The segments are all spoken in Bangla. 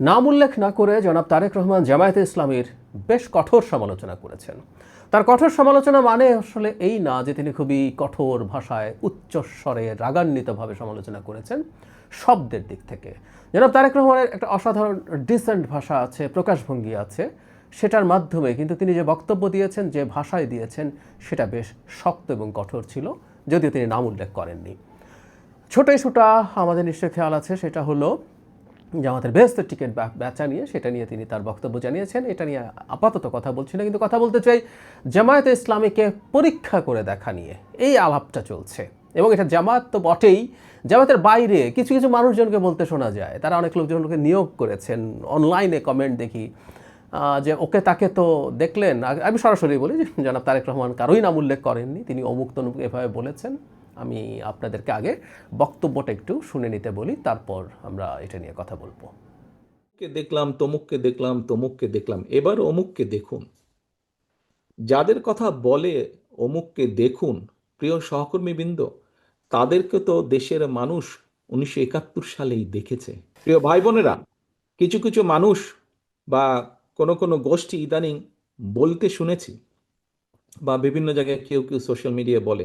নাম উল্লেখ না করে জনাব তারেক রহমান জামায়াতে ইসলামীর বেশ কঠোর সমালোচনা করেছেন। তার কঠোর সমালোচনা মানে আসলে এই না যে তিনি খুবই কঠোর ভাষায় উচ্চস্বরে রাগান্বিতভাবে সমালোচনা করেছেন শব্দের দিক থেকে। জনাব তারেক রহমানের একটা অসাধারণ ডিসেন্ট ভাষা আছে, প্রকাশভঙ্গি আছে, সেটার মাধ্যমে কিন্তু তিনি যে বক্তব্য দিয়েছেন, যে ভাষায় দিয়েছেন, সেটা বেশ শক্ত এবং কঠোর ছিল, যদিও তিনি নাম উল্লেখ করেননি। ছোট ইস্যুটা আমাদের নিশ্চয়ই খেয়াল আছে, সেটা হলো জামাতের বেহেস্তের টিকিট বেচা নিয়ে সেটা নিয়ে তিনি তার বক্তব্য জানিয়েছেন। এটা নিয়ে আপাতত কথা বলছি না, কিন্তু কথা বলতে চাই জামায়াতে ইসলামীকে পরীক্ষা করে দেখা নিয়ে। এই আলাপটা চলছে। এবং এটা জামাত তো বটেই। জামাতের বাইরে কিছু কিছু মানুষজনকে বলতে শোনা যায়। তারা অনেক লোকজনকে নিয়োগ করেছেন। অনলাইনে কমেন্ট দেখি যে ওকে তাকে তো দেখলেন। আমি সরাসরি বলি জনাব তারেক রহমান কারোই নাম উল্লেখ করেননি। তিনি অমুক তমুক এভাবে বলেছেন। আমি আপনাদেরকে আগে বক্তব্যটা একটু শুনে নিতে বলি, তারপর আমরা এটা নিয়ে কথা বলব। দেখলাম, তমুককে দেখলাম তমুককে দেখলাম, এবার অমুককে দেখুন। যাদের কথা বলে অমুককে দেখুন, প্রিয় সহকর্মীবৃন্দ, তাদেরকে তো দেশের মানুষ উনিশশো একাত্তর সালেই দেখেছে। প্রিয় ভাই বোনেরা কিছু কিছু মানুষ বা কোনো কোনো গোষ্ঠী ইদানিং বলতে শুনেছি বা বিভিন্ন জায়গায় কেউ কেউ সোশ্যাল মিডিয়ায় বলে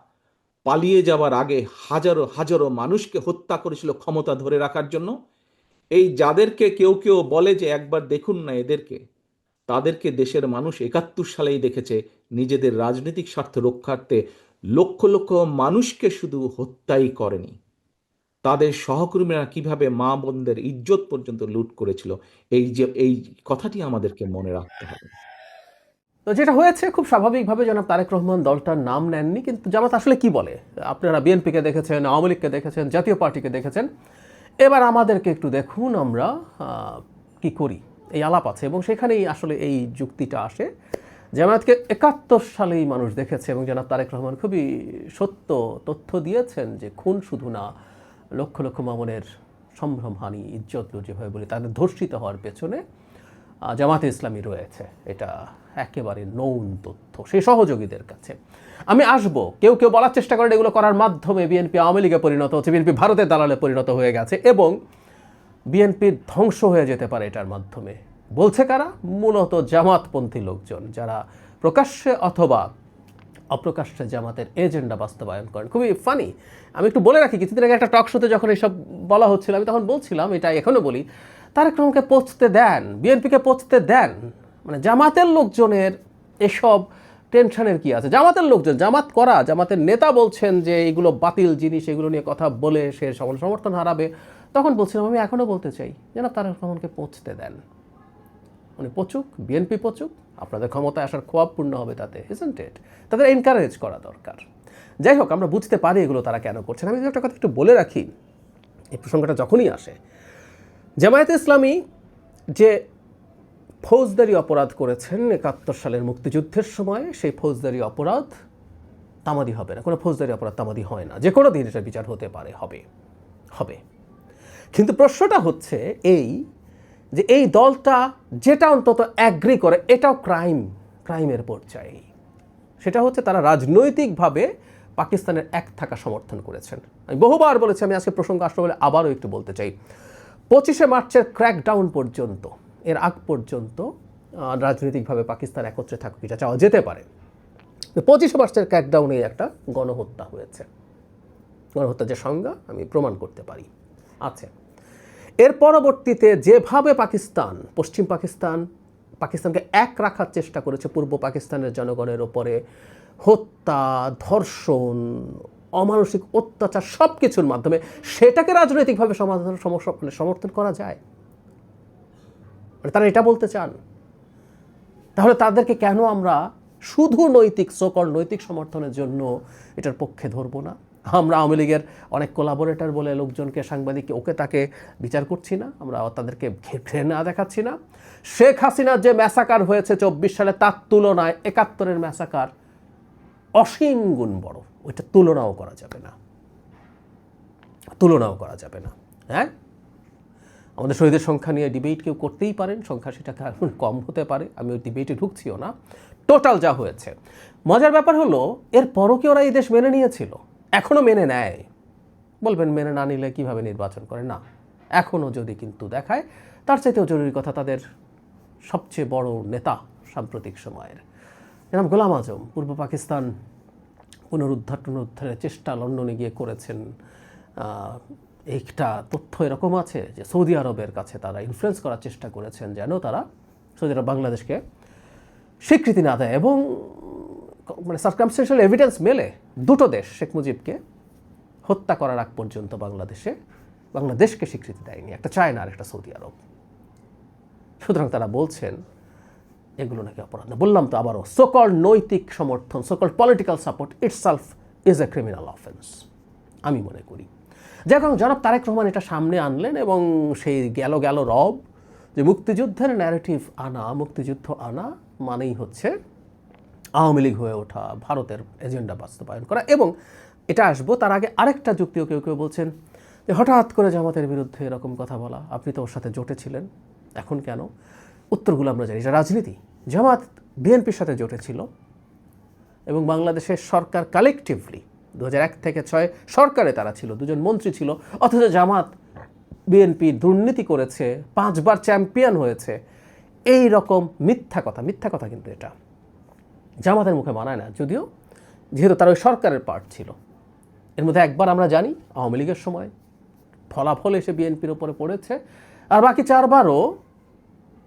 পালিয়ে যাওয়ার আগে হাজারো হাজারো মানুষকে হত্যা করেছিল ক্ষমতা ধরে রাখার জন্য। এই যাদেরকে কেউ কেউ বলে যে একবার দেখুন না এদেরকে, তাদেরকে দেশের মানুষ একাত্তর সালেই দেখেছে। নিজেদের রাজনৈতিক স্বার্থ রক্ষার্থে লক্ষ লক্ষ মানুষকে শুধু হত্যাই করেনি। তাদের সহকর্মীরা কীভাবে মা বোনদের ইজ্জত পর্যন্ত লুট করেছিল, এই যে, এই কথাটি আমাদেরকে মনে রাখতে হবে। তো যেটা হয়েছে, খুব স্বাভাবিকভাবে জনাব তারেক রহমান দলটার নাম নেননি, কিন্তু জামাত আসলে কি বলে? আপনারা বিএনপিকে দেখেছেন, আওয়ামী লীগকে দেখেছেন, জাতীয় পার্টিকে দেখেছেন। এবার আমাদেরকে একটু দেখুন আমরা কি করি। এই আলাপ আছে এবং সেখানেই আসলে এই যুক্তিটা আসে। জামায়াতকে একাত্তর সালেই মানুষ দেখেছে এবং জনাব তারেক রহমান খুবই সত্য তথ্য দিয়েছেন যে খুন শুধু না, লক্ষ লক্ষ মামনের সম্ভ্রমহানি, ইজ্জত যেভাবে বলি তাদের ধর্ষিত হওয়ার পেছনে। জামাতে ইসলামী রয়েছে। এটা একেবারে নৌন তথ্য সেই সহযোগীদের কাছে। আমি আসব। কেউ কেউ বলার চেষ্টা করেন এগুলো করার মাধ্যমে বিএনপি আওয়ামী লীগে পরিণত হচ্ছে, বিএনপি ভারতের দালালে পরিণত হয়ে গেছে এবং বিএনপির ধ্বংস হয়ে যেতে পারে এটার মাধ্যমে। বলছে কারা? মূলত জামাতপন্থী লোকজন যারা প্রকাশ্যে অথবা অপ্রকাশ্যে জামাতের এজেন্ডা বাস্তবায়ন করেন। খুবই ফানি। আমি একটু বলে রাখি, কিছুদিন আগে একটা টক শোতে যখন এসব বলা হচ্ছিল, আমি তখন বলছিলাম, এটা এখনও বলি তারেক রহমানকে পৌঁছতে দেন, বিএনপিকে পৌঁছতে দেন মানে জামাতের লোকজনের এসব টেনশনের কি আছে? জামাতের লোকজন, জামাত করা, জামাতের নেতা বলছেন যে এগুলো বাতিল জিনিস, এগুলো নিয়ে কথা বলে সে সকল সমর্থন হারাবে। তখন বলছিলাম, আমি এখনও বলতে চাই, যেন তারেক রহমানকে পৌঁছতে দেন। উনি পচুক বিএনপি পচুক আপনাদের ক্ষমতায় আসার পূর্ণ হবে তাতে ইসেন্ট ইট তাদের এনকারেজ করা দরকার। যাই হোক, আমরা বুঝতে পারি এগুলো তারা কেন করছেন। আমি একটা কথা একটু বলে রাখি, এই প্রসঙ্গটা যখনই আসে জামায়াতে ইসলামী যে ফৌজদারি অপরাধ করেছেন একাত্তর সালের মুক্তিযুদ্ধের সময়, সেই ফৌজদারি অপরাধ তামাদি হবে না। কোনো ফৌজদারি অপরাধ তামাদি হয় না। যে কোনো দিন এটা বিচার হতে পারে, হবে। হবে। কিন্তু প্রশ্নটা হচ্ছে এই যে এই দলটা যেটা অন্তত অ্যাগ্রি করে, এটাও ক্রাইম ক্রাইমের পর্যায়ে। সেটা হচ্ছে তারা রাজনৈতিকভাবে পাকিস্তানের এক থাকা সমর্থন করেছেন। আমি বহুবার বলেছি, আমি আজকে প্রসঙ্গ আসলে বলে আবারও একটু বলতে চাই। পঁচিশে মার্চের ক্র্যাকডাউন পর্যন্ত, এর আগ পর্যন্ত রাজনৈতিকভাবে পাকিস্তান একত্রে থাকুক, এটা চাওয়া যেতে পারে। পঁচিশে মার্চের ক্র্যাকডাউনে একটা গণহত্যা হয়েছে। গণহত্যা যে সংজ্ঞা, আমি প্রমাণ করতে পারি। আছে। এর পরবর্তীতে যেভাবে পাকিস্তান, পশ্চিম পাকিস্তান, পাকিস্তানকে এক রাখার চেষ্টা করেছে, পূর্ব পাকিস্তানের জনগণের ওপরে হত্যা, ধর্ষণ অমানসিক অত্যাচার সব কিছুর মাধ্যমে সেটাকে রাজনৈতিকভাবে সমাধান সমস্যা মানে সমর্থন করা যায়? মানে তারা এটা বলতে চান। তাহলে তাদেরকে কেন আমরা শুধু নৈতিক সকল নৈতিক সমর্থনের জন্য এটার পক্ষে ধরবো না? আমরা আওয়ামী লীগের অনেক কোলাবোরেটর বলে লোকজনকে সাংবাদিককে ওকে তাকে বিচার করছি না, আমরা তাদেরকে ঘৃণা দেখাচ্ছি না। শেখ হাসিনার যে ম্যাসাকার হয়েছে চব্বিশ সালে, তার তুলনায় একাত্তরের ম্যাসাকার অসীম গুণ বড়। ওইটা তুলনাও করা যাবে না। তুলনাও করা যাবে না। হ্যাঁ? আমাদের শহীদের সংখ্যা নিয়ে ডিবেট কেউ করতেই পারেন। সংখ্যা সেটা কম হতে পারে। আমি ওই ডিবেটে ঢুকছিও না। টোটাল যা হয়েছে। মজার ব্যাপার হলো, এর পরও কি ওরা এই দেশ মেনে নিয়েছিল? এখনও মেনে নেয়। বলবেন, মেনে না নিলে কীভাবে নির্বাচন করে? না। এখনও যদি কিন্তু দেখায়, তার চাইতেও জরুরি কথা তাদের সবচেয়ে বড় নেতা সাম্প্রতিক সময়ের। এরকম গোলাম আজম পূর্ব পাকিস্তান পুনরুদ্ধার পুনরুদ্ধারের চেষ্টা লন্ডনে গিয়ে করেছেন। একটা তথ্য এরকম আছে যে সৌদি আরবের কাছে তারা ইনফ্লুয়েন্স করার চেষ্টা করেছেন যেন তারা সৌদি আরব বাংলাদেশকে স্বীকৃতি না দেয় এবং মানে সার্কামস্টেন্সিয়াল এভিডেন্স মেলে দুটো দেশ শেখ মুজিবকে হত্যা করার আগ পর্যন্ত বাংলাদেশে, বাংলাদেশকে স্বীকৃতি দেয়নি, একটা চায়না আর একটা সৌদি আরব। সুতরাং তারা বলছেন এগুলো নাকি অপরাধ বললাম তো আবারও সকল নৈতিক সমর্থন সকল political support itself is a criminal offence আমি মনে করি। যাই হোক, জনাব তারেক রহমান এটা সামনে আনলেন এবং সেই গেল গেল রব, যে মুক্তিযুদ্ধের ন্যারেটিভ আনা, মুক্তিযুদ্ধ আনা মানেই হচ্ছে আওয়ামী লীগ হয়ে ওঠা, ভারতের এজেন্ডা বাস্তবায়ন করা এবং এটা আসব তার আগে আরেকটা যুক্তিও কেউ কেউ বলছেন যে হঠাৎ করে জামাতের বিরুদ্ধে এরকম কথা বলা। আপনি তো ওর সাথে জোটে ছিলেন, এখন কেন? উত্তরগুলো আমরা জানি এটা রাজনীতি। জামাত বিএনপির সাথে জোটে ছিল এবং বাংলাদেশের সরকার কালেকটিভলি দু এক থেকে ছয় সরকারে তারা ছিল, দুজন মন্ত্রী ছিল, অথচ জামাত বিএনপি দুর্নীতি করেছে, পাঁচবার চ্যাম্পিয়ন হয়েছে। এই রকম মিথ্যা কথা মিথ্যা কথা কিন্তু এটা। জামাতের মুখে মানায় না, যদিও যেহেতু তার ওই সরকারের পার্ট ছিল। এর মধ্যে একবার আমরা জানি, আওয়ামী লীগের সময় ফলাফল এসে বিএনপির ওপরে পড়েছে, আর বাকি চারবারও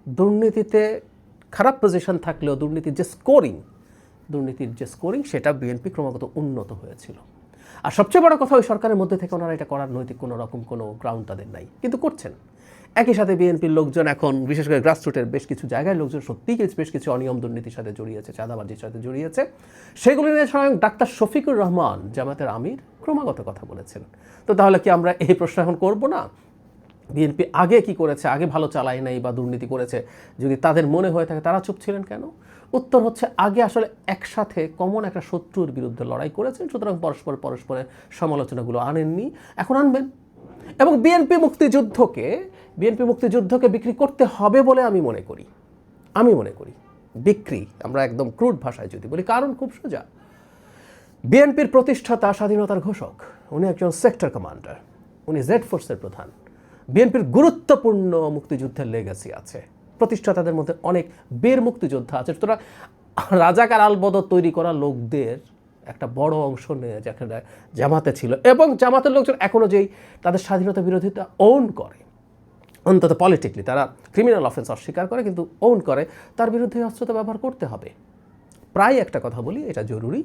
দুর্নীতিতে খারাপ পজিশন থাকলেও দুর্নীতির যে স্কোরিং দুর্নীতির যে স্কোরিং সেটা বিএনপি ক্রমাগত উন্নত হয়েছিল। আর সবচেয়ে বড় কথা, ওই সরকারের মধ্যে থেকে ওনারা এটা করার নৈতিক কোনো রকম কোনো গ্রাউন্ড তাদের নাই। কিন্তু করছেন। একই সাথে বিএনপির লোকজন এখন, বিশেষ করে গ্রাসরুটের বেশ কিছু জায়গায় লোকজন সত্যিই বেশ কিছু অনিয়ম দুর্নীতির সাথে জড়িয়েছে, চাঁদাবাজির সাথে জড়িয়েছে। সেগুলো নিয়ে স্বয়ং ডাক্তার শফিকুর রহমান, জামাতের আমির, ক্রমাগত কথা বলেছেন। তো তাহলে কি আমরা এই প্রশ্ন এখন করব না? বিএনপি আগে কি করেছে? আগে ভালো চালায় নাই বা দুর্নীতি করেছে? যদি তাদের মনে হয়ে থাকে, তারা চুপ ছিলেন কেন? উত্তর হচ্ছে, আগে আসলে একসাথে কমন একটা শত্রুর বিরুদ্ধে লড়াই করেছেন, সুতরাং পরস্পর পরস্পরের সমালোচনাগুলো আনেননি, এখন আনবেন। এবং বিএনপি মুক্তিযুদ্ধকে বিএনপি মুক্তিযুদ্ধকে বিক্রি করতে হবে বলে আমি মনে করি। আমি মনে করি। বিক্রি, আমরা একদম ক্রুড ভাষায় যদি বলি, কারণ খুব সোজা। বিএনপির প্রতিষ্ঠাতা স্বাধীনতার ঘোষক, উনি একজন সেক্টর কমান্ডার, উনি জেড ফোর্সের প্রধান। বিএনপির গুরুত্বপূর্ণ মুক্তিযুদ্ধের লেগাসি আছে। প্রতিষ্ঠাতাদের মধ্যে অনেক বীর মুক্তিযোদ্ধা আছে। সুতরাং রাজাকার আলবদর তৈরি করা লোকদের একটা বড় অংশ নিয়ে যেখানে জামাতে ছিল এবং জামাতের লোকজন এখনও যেই তাদের স্বাধীনতা বিরোধিতা ওন করে। অন্তত পলিটিকলি তারা ক্রিমিনাল অফেন্স অস্বীকার করে কিন্তু ওন করে। তার বিরুদ্ধে অস্ত্রতা ব্যবহার করতে হবে। প্রায় একটা কথা বলি, এটা জরুরি।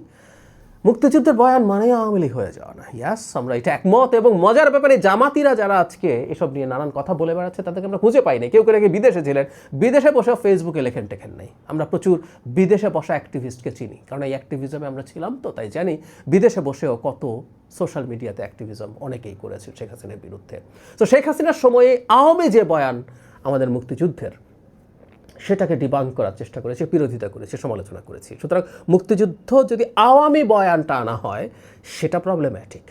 মুক্তিযুদ্ধের বয়ান মানে আওয়ামী লীগ হয়ে যাওয়া না। ইয়াস, আমরা এটা একমত এবং মজার ব্যাপারে জামাতিরা যারা আজকে এসব নিয়ে নানান কথা বলে বেড়াচ্ছে, তাদেরকে আমরা খুঁজে পাই না কেউ কেউ বিদেশে ছিলেন। বিদেশে বসেও ফেসবুকে লেখেন টেখেন নাই। আমরা প্রচুর বিদেশে বসা অ্যাক্টিভিস্টকে চিনি। কারণ এই অ্যাক্টিভিজমে আমরা ছিলাম তো, তাই জানি বিদেশে বসেও কত সোশ্যাল মিডিয়াতে অ্যাক্টিভিজম অনেকেই করেছে শেখ হাসিনার বিরুদ্ধে। তো শেখ হাসিনার সময়ে আওয়ামী যে বয়ান আমাদের মুক্তিযুদ্ধের সেটাকে ডিবাং করার চেষ্টা করেছে, বিরোধিতা করেছে, সমালোচনা করেছি। সুতরাং মুক্তিযুদ্ধ যদি আওয়ামী বয়ানটা আনা হয়, সেটা প্রবলেম্যাটিক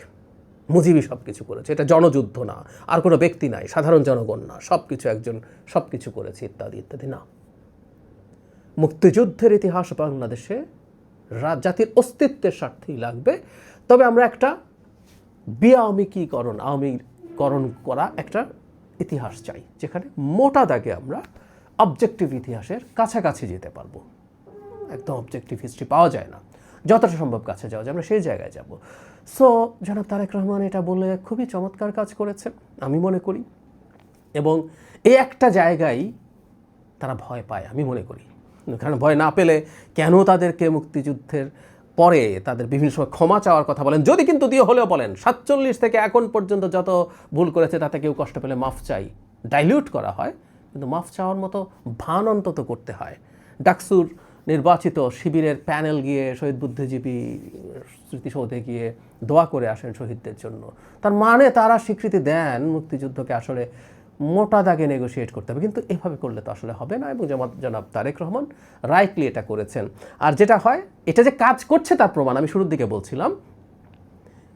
মুজিবি সব কিছু করেছে। এটা জনযুদ্ধ না, আর কোনো ব্যক্তি নাই, সাধারণ জনগণ না সব কিছু একজন সব কিছু করেছে, ইত্যাদি ইত্যাদি, না। মুক্তিযুদ্ধের ইতিহাস বাংলাদেশে জাতির অস্তিত্বের স্বার্থেই লাগবে। তবে আমরা একটা বিআমিকীকরণ আওয়ামীকরণ করা একটা ইতিহাস চাই, যেখানে মোটা দাগে আমরা অবজেক্টিভ ইতিহাসের কাছাকাছি যেতে পারব। একদম অবজেক্টিভ হিস্ট্রি পাওয়া যায় না। যতটা সম্ভব কাছে যাওয়া যায়, আমরা সেই জায়গায় যাব। সো জনাব তারেক রহমান এটা বলে খুবই চমৎকার কাজ করেছেন, আমি মনে করি। এবং এই একটা জায়গায় তারা ভয় পায়, আমি মনে করি। কারণ ভয় না পেলে কেন তাদেরকে মুক্তিযুদ্ধের পরে তাদের বিভিন্ন সময় ক্ষমা চাওয়ার কথা বলেন? যদি কিন্তু দিয়ে হলেও বলেন, সাতচল্লিশ থেকে এখন পর্যন্ত যত ভুল করেছে তাতে কেউ কষ্ট পেলে মাফ চাই। ডাইলিউট করা হয় কিন্তু মাফ চাওয়ার মতো ভান অন্তত করতে হয়। ডাকসুর নির্বাচিত শিবিরের প্যানেল গিয়ে শহীদ বুদ্ধিজীবী স্মৃতিসৌধে গিয়ে দোয়া করে আসেন শহীদদের জন্য। তার মানে তারা স্বীকৃতি দেন মুক্তিযুদ্ধকে আসলে মোটা দাগে নেগোশিয়েট করতে হবে। কিন্তু এভাবে করলে তো আসলে হবে না এবং জামাত জনাব তারেক রহমান রাইটলি এটা করেছেন। আর যেটা হয়, এটা যে কাজ করছে তার প্রমাণ আমি শুরুর দিকে বলছিলাম।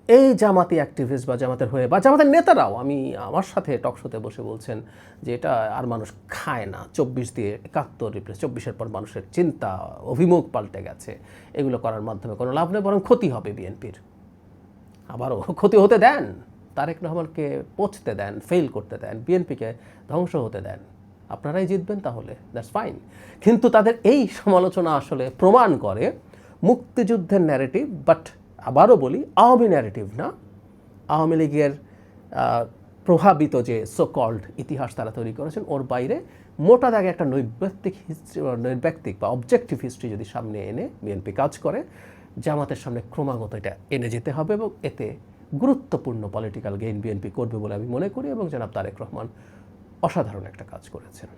এই জামাতি অ্যাক্টিভিস্ট বা জামাতের হয়ে বা জামাতের নেতারাও, আমি আমার সাথে টকশোতে বসে বলছেন যে এটা আর মানুষ খায় না। চব্বিশ দিয়ে একাত্তর রিপ্লেস চব্বিশের পর মানুষের চিন্তা, অভিমুখ পাল্টে গেছে। এগুলো করার মাধ্যমে কোনো লাভ নেই, বরং ক্ষতি হবে বিএনপির। আবারও ক্ষতি হতে দেন। তারেক রহমানকে পচতে দেন ফেল করতে দেন, বিএনপিকে ধ্বংস হতে দেন। আপনারাই জিতবেন তাহলে দ্যাটস ফাইন কিন্তু তাদের এই সমালোচনা আসলে প্রমাণ করে মুক্তিযুদ্ধের ন্যারেটিভ বাট আবারও বলি, আওয়ামী ন্যারেটিভ না। আওয়ামী লীগের প্রভাবিত যে সোকল্ড ইতিহাস তারা তৈরি করেছেন, ওর বাইরে মোটা দাগে একটা নৈব্যক্তিক হিস্ট্রি নৈর্ব্যক্তিক বা অবজেক্টিভ হিস্ট্রি যদি সামনে এনে বিএনপি কাজ করে, জামাতের সামনে ক্রমাগত এটা এনে যেতে হবে এবং এতে গুরুত্বপূর্ণ পলিটিক্যাল গেইন বিএনপি করবে বলে আমি মনে করি এবং জনাব তারেক রহমান অসাধারণ একটা কাজ করেছেন।